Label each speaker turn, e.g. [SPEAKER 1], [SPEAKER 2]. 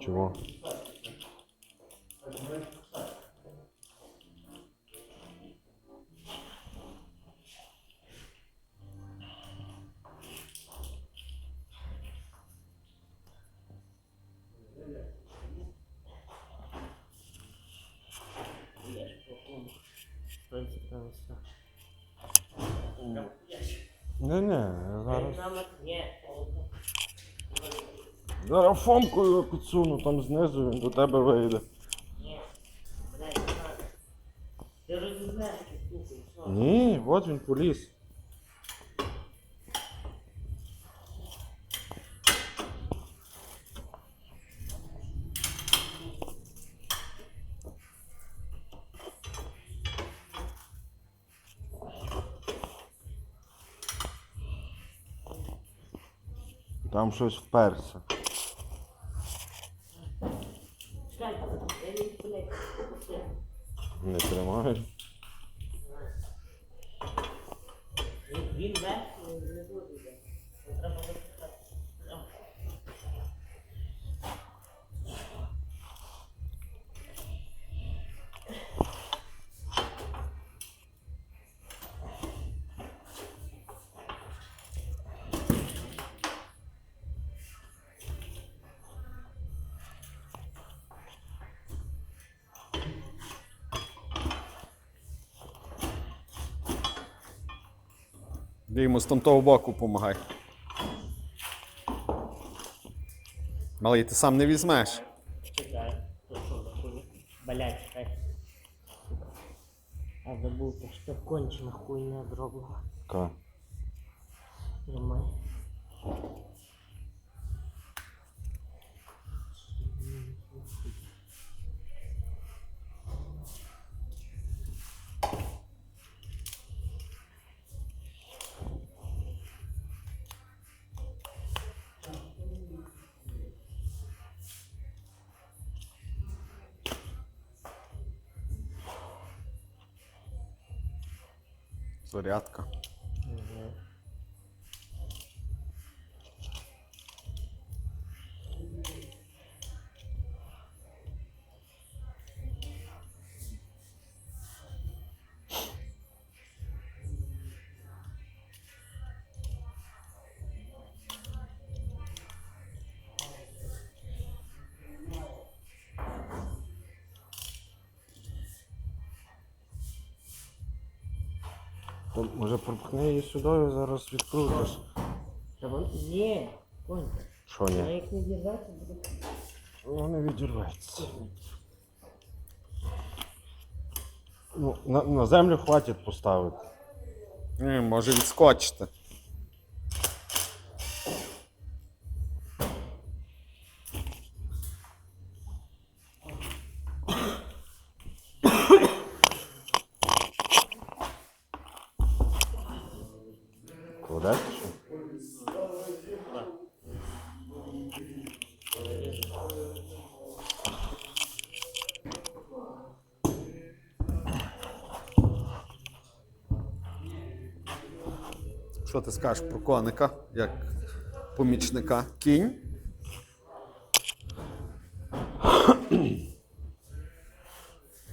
[SPEAKER 1] Чого?
[SPEAKER 2] В принципі, все.
[SPEAKER 1] Не, не, зараз. Зараз фомкою підсуну там знизу, він до тебе вийде.
[SPEAKER 2] Ти розізнаєш все.
[SPEAKER 1] Ні, от він поліз. Там щось вперся.
[SPEAKER 2] не блядь. все.
[SPEAKER 1] Не тримаєш.
[SPEAKER 2] Він- Він вверх, він внизу йде. Це Треба
[SPEAKER 3] Йому з там того боку помагай. Малий, ти сам не візьмеш.
[SPEAKER 2] Чекай, то що за хуйня? Блядь, чекай. А забув, це що кончена хуйня зроблена.
[SPEAKER 1] Ка.
[SPEAKER 2] Тримай.
[SPEAKER 3] Зарядка.
[SPEAKER 1] То, може пропхни її сюди і зараз відкрутиш.
[SPEAKER 2] Та вон є, конче.
[SPEAKER 1] Що
[SPEAKER 2] А
[SPEAKER 1] ні?
[SPEAKER 2] як не зірвати, буде
[SPEAKER 1] Ну не відірветься. Ну, на, на землю хватить поставити.
[SPEAKER 3] Ні, може відскочити.
[SPEAKER 1] Що?
[SPEAKER 3] Що ти скажеш про коника, як помічника? Кінь?